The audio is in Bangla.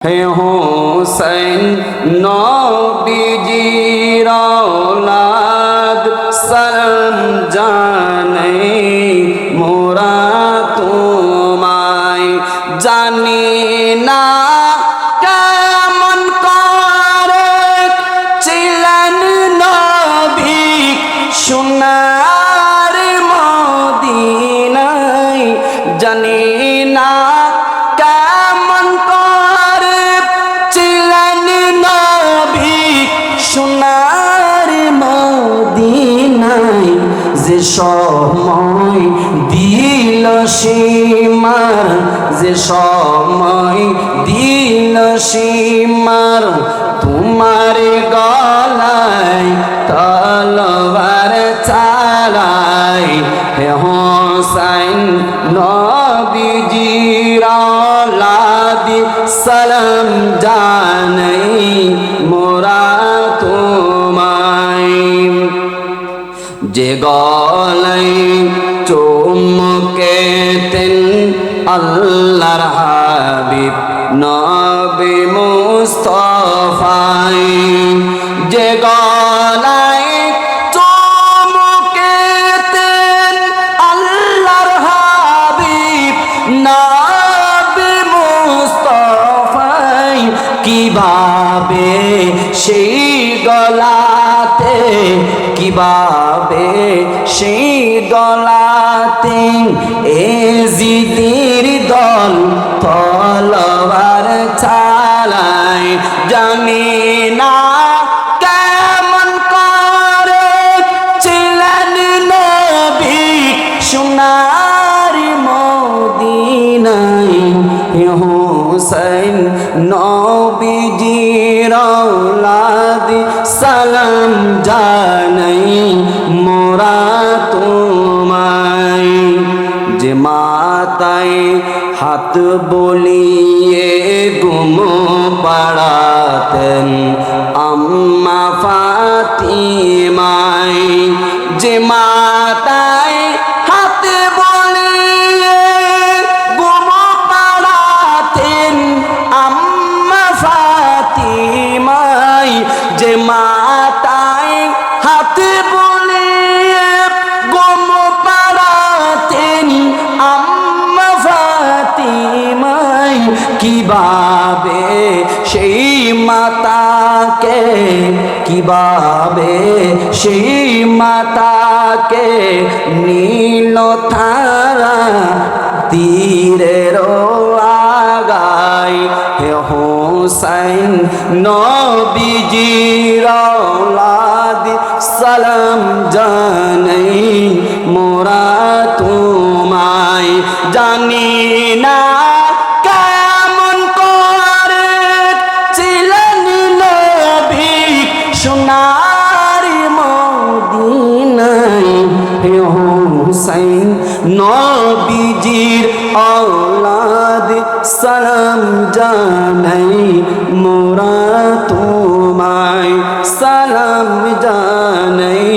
হে হোসেন নবীজির ঔলাদ সালাম জানাই মোরা তোমায়। জানি না মদিনায় যে সময় দিল সীমার, যে সময় দিল সীমার, তোমার গলায় তলবার চালাই, হে হোসাইন নবীজির সালাম জানাই। যে গলাই চুমকেতেন আল্লাহর হাবিব, নবী মুস্তফাই। যে গলাই চুমকেতেন আল্লাহর হাবিব, নবী মুস্তফাই। কীভাবে সেই গলাতে কীভাবে সেই গলাতে এ জিদির দল। তলবার চালায় জানি না কেমন করে। ছিলেন নবী সোনার মদিনায়। হোসেন নবীজির আদি সালাম জানাই, মোরা তোমায়। যে মাতায় হাত বলিয়ে গুম পাড়াতেন, আম্মা ফাতিমায়। যে মা যে মাতায় হাতে বলে গম পাড়াতেন আম্মা ফাতিমায়, কীভাবে সেই মাতাকে, কীভাবে সেই মাতাকে নীল থারা তীরের আগায় হে হুসাইন নবীজির লাদ সালাম জানাই মোরা তোমায়। জানি না হুসাইন নবীজির আওলাদ বাদ সালাম জানাই মোরা তোমায়। সালাম জানাই